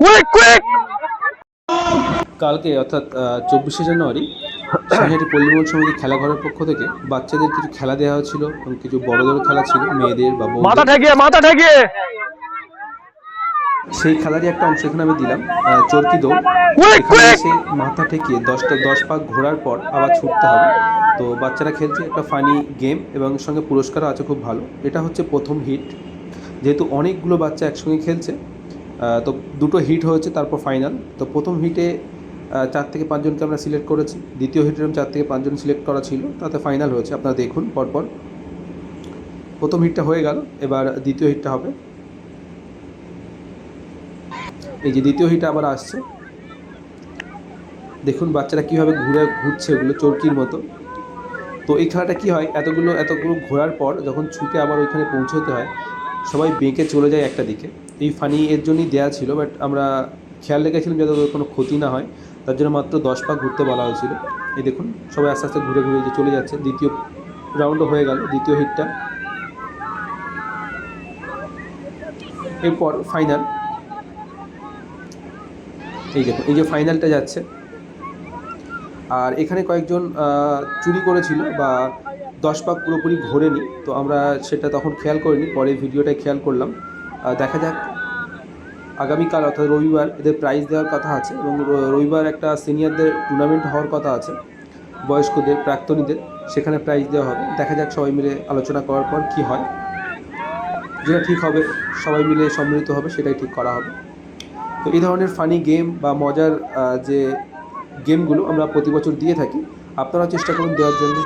Quick quick কালকে অর্থাৎ চব্বিশে জানুয়ারি সাহেরি পল্লীমোহন সমিতি খেলাঘরের পক্ষ থেকে বাচ্চাদের কিছু খেলা দেওয়া হয়েছিল এবং কিছু বড়দের খেলা ছিল মেয়েদের বা মাথা। ঠেকিয়ে মাথা ঠেকিয়ে সেই খেলারই একটা অংশ এখানে আমি দিলাম চরকি দৌড়। এখানে এসে মাথা ঠেকিয়ে দশটা দশ পাক ঘোরার পর আবার ছুটতে হবে। তো বাচ্চারা খেলছে একটা ফানি গেম এবং সঙ্গে পুরস্কারও আছে খুব ভালো। এটা হচ্ছে প্রথম হিট যেহেতু অনেকগুলো বাচ্চা একসঙ্গে খেলছে তো দুটো হিট হয়েছে তারপর ফাইনাল তো প্রথম হিটে চার থেকে পাঁচজনকে আমরা সিলেক্ট করেছি। দ্বিতীয় হিটের চার থেকে পাঁচজন সিলেক্ট করা ছিল তাতে ফাইনাল হয়েছে। আপনারা দেখুন পরপর। প্রথম হিটটা হয়ে গেল এবার দ্বিতীয় হিটটা হবে। এই যে দ্বিতীয় হিট আবার আসছে। দেখুন বাচ্চারা কীভাবে ঘুরে ঘুরছে ওগুলো চরকির মতো। তো এই খেলাটা কী হয়? এতগুলো এতগুলো ঘোরার পর যখন ছুটে আবার ওইখানে পৌঁছতে হয়, সবাই বেঁকে চলে যায় একটা দিকে। এই ফানি এর জন্যই দেওয়া ছিল, বাট আমরা খেয়াল রেখেছিলাম যাতে ওদের কোনো ক্ষতি না হয়। তার জন্য মাত্র দশ পাক ঘুরতে বলা হয়েছিল। এই দেখুন, সবাই আস্তে আস্তে ঘুরে ঘুরে যে চলে যাচ্ছে। দ্বিতীয় রাউন্ডও হয়ে গেল, দ্বিতীয় হিটটা। এরপর ফাইনাল এই দেখুন এই যে ফাইনালটা যাচ্ছে। আর এখানে কয়েকজন চুরি করেছিল বা দশ পাক পুরোপুরি ঘোরেনি, তো আমরা সেটা তখন খেয়াল করিনি, পরে ভিডিওটায় খেয়াল করলাম। দেখা যাক আগামীকাল, অর্থাৎ রবিবার, এদের প্রাইজ দেওয়ার কথা আছে এবং রবিবার একটা সিনিয়রদের টুর্নামেন্ট হওয়ার কথা আছে, বয়স্কদের, প্রাক্তনীদের, সেখানে প্রাইজ দেওয়া হবে। দেখা যাক সবাই মিলে আলোচনা করার পর কি হয়। যেটা ঠিক হবে, সবাই মিলে সম্মিলিত হবে, সেটাই ঠিক করা হবে। তো এই ধরনের ফানি গেম বা মজার যে গেমগুলো আমরা প্রতি বছর দিয়ে থাকি আপনারা চেষ্টা করুন দেওয়ার জন্য।